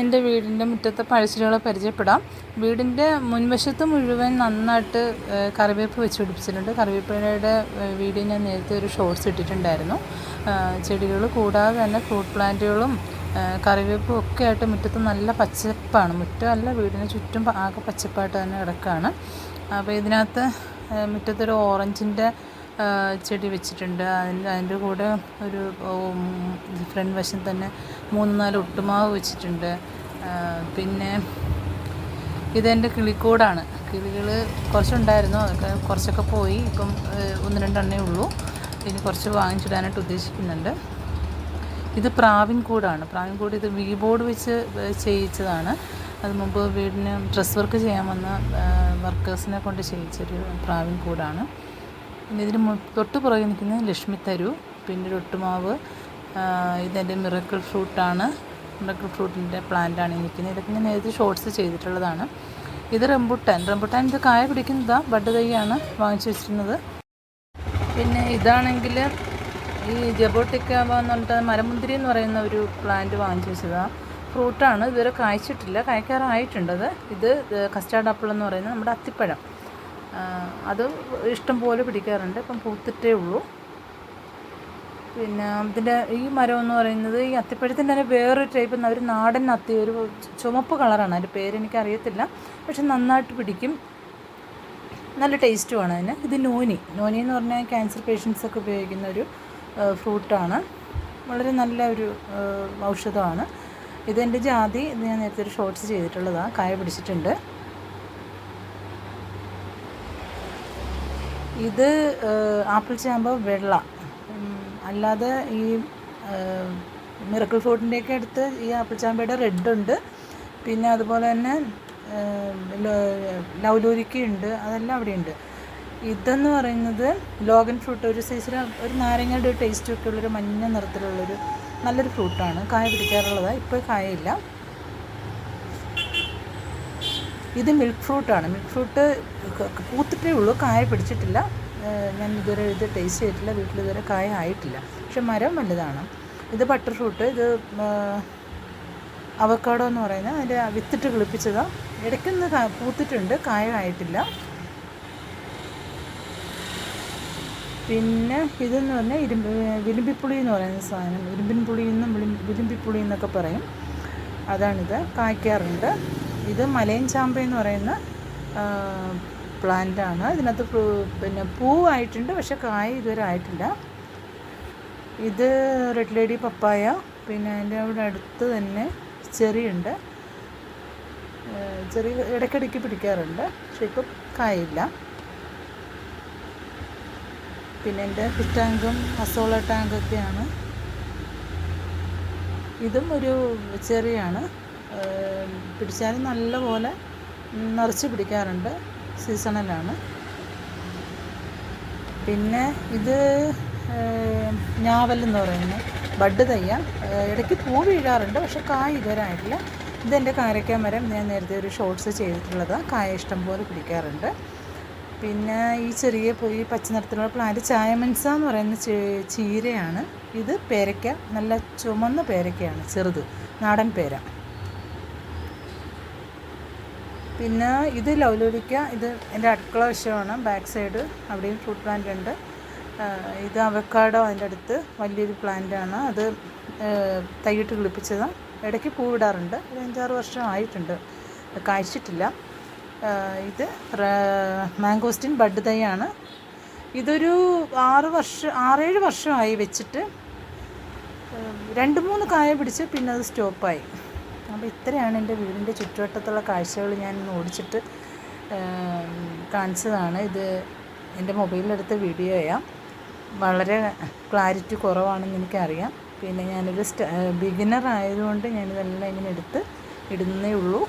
എന്റെ വീടിന്റെ മുറ്റത്തെ പഴശ്ശികളെ പരിചയപ്പെടാം. വീടിന്റെ മുൻവശത്ത് മുഴുവൻ നന്നായിട്ട് കറിവേപ്പ് വെച്ച് പിടിപ്പിച്ചിട്ടുണ്ട്. കറിവേപ്പിലയുടെ വീഡിയോ ഞാൻ നേരത്തെ ഒരു ഷോർട്സ് ഇട്ടിട്ടുണ്ടായിരുന്നു. ചെടികൾ കൂടാതെ തന്നെ ഫ്രൂട്ട് പ്ലാന്റുകളും കറിവേപ്പും ഒക്കെ ആയിട്ട് മുറ്റത്ത് നല്ല പച്ചപ്പാണ്. മുറ്റമല്ല വീടിന് ചുറ്റും ആകെ പച്ചപ്പായിട്ട് തന്നെ കിടക്കുകയാണ് അപ്പോൾ ഇതിനകത്ത് മുറ്റത്തൊരു ഓറഞ്ചിന്റെ ചെടി വെച്ചിട്ടുണ്ട്. അതിന്റെ അതിന്റെ കൂടെ ഒരു ഫ്രണ്ട് വശം തന്നെ മൂന്ന് നാല് ഒട്ടുമാവ് വെച്ചിട്ടുണ്ട്. പിന്നെ ഇതെന്റെ കിളിക്കൂടാണ്. കിളികൾ കുറച്ചുണ്ടായിരുന്നു. അതൊക്കെ കുറച്ചൊക്കെ പോയി. ഇപ്പം ഒന്ന് രണ്ടെണ്ണേ ഉള്ളൂ. ഇനി കുറച്ച് വാങ്ങിച്ചിടാനായിട്ട് ഉദ്ദേശിക്കുന്നുണ്ട്. ഇത് പ്രാവിൻ കൂടാണ്. പ്രാവിൻ കൂട് ഇത് വി ബോർഡ് വെച്ച് ചെയ്യിച്ചതാണ്. അത് മുമ്പ് വീടിന് ഡ്രസ് വർക്ക് ചെയ്യാൻ വന്ന വർക്കേഴ്സിനെ കൊണ്ട് ചെയ്യിച്ചൊരു പ്രാവിൻ കൂടാണ്. ഇതിന് തൊട്ട് പുറകെ നിൽക്കുന്നത് ലക്ഷ്മി തരു പിന്നെ ഒട്ടുമാവ് ഇതെന്റെ മിറക്കിൾ ഫ്രൂട്ടാണ്. മിറക്കിൾ ഫ്രൂട്ടിന്റെ പ്ലാന്റാണ് നിൽക്കുന്നത്. ഇതൊക്കെ ഞാൻ നേരത്തെ ഷോർട്സ് ചെയ്തിട്ടുള്ളതാണ്. ഇത് റംബുട്ടാൻ. റംബുട്ടാൻ ഇത് കായ പിടിക്കുന്നതാ ബഡ് തൈയാണ് വാങ്ങിച്ചു വെച്ചിരുന്നത്. പിന്നെ ഇതാണെങ്കിൽ ഈ ജബോട്ടിക്ക എന്ന് പറഞ്ഞിട്ട് മരമുന്തിരി എന്ന് പറയുന്ന ഒരു പ്ലാന്റ് വാങ്ങിച്ചു വെച്ചതാണ് ഫ്രൂട്ടാണ്. ഇതുവരെ കായ്ച്ചിട്ടില്ല. കായ്ക്കാറായിട്ടുണ്ടത് ഇത് കസ്റ്റാർഡ് ആപ്പിൾ എന്ന് പറയുന്നത് നമ്മുടെ അത്തിപ്പഴം. അത് ഇഷ്ടം പോലെ പിടിക്കാറുണ്ട്. ഇപ്പം പൂത്തിട്ടേ ഉള്ളൂ. പിന്നെ ഇതിന്റെ ഈ മരം എന്ന് പറയുന്നത് ഈ അത്തിപ്പഴത്തിന്റെ തന്നെ വേറൊരു ടൈപ്പ് ഒരു നാടൻ അത്തി ഒരു ചുമപ്പ് കളറാണ്. അതിന്റെ പേരെനിക്ക് അറിയത്തില്ല പക്ഷെ നന്നായിട്ട് പിടിക്കും. നല്ല ടേസ്റ്റുമാണ് അതിന്. ഇത് നോനി. നോനി എന്ന് പറഞ്ഞാൽ ക്യാൻസർ പേഷ്യൻസൊക്കെ ഉപയോഗിക്കുന്ന ഒരു ഫ്രൂട്ടാണ് വളരെ നല്ല ഒരു ഔഷധമാണ്. ഇതെന്റെ ജാതി. ഇത് ഞാൻ നേരത്തെ ഒരു ഷോർട്ട്സ് ചെയ്തിട്ടുള്ളതാണ് കായ പിടിച്ചിട്ടുണ്ട്. ഇത് ആപ്പിൾ ചാമ്പ് വെള്ള. അല്ലാതെ ഈ മിറക്കിൾ ഫ്രൂട്ടിന്റെയൊക്കെ അടുത്ത് ഈ ആപ്പിൾ ചാമ്പയുടെ റെഡ് ഉണ്ട്. പിന്നെ അതുപോലെ തന്നെ ലൗലൂരിക്ക ഉണ്ട്. അതെല്ലാം അവിടെ ഉണ്ട്. ഇതെന്ന് പറയുന്നത് ലോഗൻ ഫ്രൂട്ട് ഒരു സൈസിൽ ഒരു നാരങ്ങയുടെ ഒരു ടേസ്റ്റ് ഒക്കെ ഉള്ളൊരു മഞ്ഞ നിറത്തിലുള്ളൊരു നല്ലൊരു ഫ്രൂട്ടാണ്. കായ പിടിക്കാറുള്ളതാണ് ഇപ്പോൾ കായയില്ല. ഇത് മിൽക്ക് ഫ്രൂട്ടാണ് മിൽക്ക് ഫ്രൂട്ട് പൂത്തിട്ടേ ഉള്ളൂ. കായ പിടിച്ചിട്ടില്ല. ഞാൻ ഇതുവരെ ഇത് ടേസ്റ്റ് ചെയ്തിട്ടില്ല. വീട്ടിൽ ഇതുവരെ കായ ആയിട്ടില്ല. പക്ഷെ മരം വലുതാണ്. ഇത് ബട്ടർ ഫ്രൂട്ട് ഇത് അവക്കാടോ എന്ന് പറയുന്നത് അതിന്റെ വിത്തിട്ട് കിളിപ്പിച്ചതാണ് ഇടയ്ക്കൊന്ന് പൂത്തിട്ടുണ്ട്. കായ ആയിട്ടില്ല. പിന്നെ ഇതെന്ന് പറഞ്ഞാൽ ഇരുമ്പ് വിലുമ്പിപ്പുളി എന്ന് പറയുന്ന സാധനം. ഇരുമ്പിൻ പുളി എന്നും വിളിം- എന്നൊക്കെ പറയും. അതാണിത്. കായ്ക്കാറുണ്ട്. ഇത് മലയൻ ചാമ്പ എന്ന് പറയുന്ന പ്ലാന്റാണ് ഇതിനകത്ത് പിന്നെ പൂവായിട്ടുണ്ട് പക്ഷെ കായ ഇതുവരെ ആയിട്ടില്ല. ഇത് റെഡ് ലേഡി പപ്പായ പിന്നെ അതിന്റെ അവിടെ അടുത്ത് തന്നെ ചെറിയുണ്ട്. ചെറിയ ഇടയ്ക്കിടയ്ക്ക് പിടിക്കാറുണ്ട് പക്ഷെ ഇപ്പം കായില്ല പിന്നെ എന്റെ ടാങ്കും അസോള ടാങ്കൊക്കെയാണ് ഇതും ഒരു ചെറിയാണ്. പിടിച്ചാലും നല്ലപോലെ നിറച്ച് പിടിക്കാറുണ്ട് സീസണലാണ്. പിന്നെ ഇത് ഞാവലെന്ന് പറയുന്നത് ബഡ് തയ്യ. ഇടയ്ക്ക് പൂ വീഴാറുണ്ട് പക്ഷെ കായ ഇതുവരെ ആയിട്ടില്ല ഇതെന്റെ കാരയ്ക്കാൻ മരം ഞാൻ നേരത്തെ ഒരു ഷോർട്സ് ചെയ്തിട്ടുള്ളതാണ് കായ ഇഷ്ടം പോലെ പിടിക്കാറുണ്ട്. പിന്നെ ഈ ചെറിയ ഈ പച്ച നിറത്തിലുള്ള പ്ലാന്റ് ചായമൻസ എന്ന് പറയുന്ന ചീരയാണ്. ഇത് പേരയ്ക്ക നല്ല ചുമന്ന പേരയ്ക്കയാണ് ചെറുത് നാടൻ പേര. പിന്നെ ഇത് ലൗലോലിക്ക ഇത് എന്റെ അടുക്കള വശമാണ് ബാക്ക് സൈഡ് അവിടെയും ഫ്രൂട്ട് പ്ലാന്റ് ഉണ്ട്. ഇത് അവക്കാടോ അതിന്റെ അടുത്ത് വലിയൊരു പ്ലാന്റാണ് അത് തൈയിട്ട് കിളിപ്പിച്ചതാണ് ഇടയ്ക്ക് പൂവിടാറുണ്ട്. ഒരു അഞ്ചാറ് വർഷം ആയിട്ടുണ്ട്. കായ്ച്ചിട്ടില്ല. ഇത് മാംഗോസ്റ്റിൻ ബഡ് തൈയാണ് ഇതൊരു ആറ് വർഷം ആറേഴ് വർഷമായി വെച്ചിട്ട് രണ്ട് മൂന്ന് കായ പിടിച്ച് പിന്നെ അത് സ്റ്റോപ്പായി. അപ്പോൾ ഇത്രയാണ് എന്റെ വീടിന്റെ ചുറ്റുവട്ടത്തുള്ള കാഴ്ചകൾ ഞാൻ ഓടിച്ചിട്ട് കാണിച്ചതാണ്. ഇത് എന്റെ മൊബൈലിലെടുത്ത വീഡിയോയാ. വളരെ ക്ലാരിറ്റി കുറവാണെന്ന് എനിക്കറിയാം. പിന്നെ ഞാനൊരു സ്റ്റ ബിഗിനർ ആയതുകൊണ്ട് ഞാനിതെല്ലാം ഇങ്ങനെ എടുത്ത് ഇടുന്നേ ഉള്ളൂ.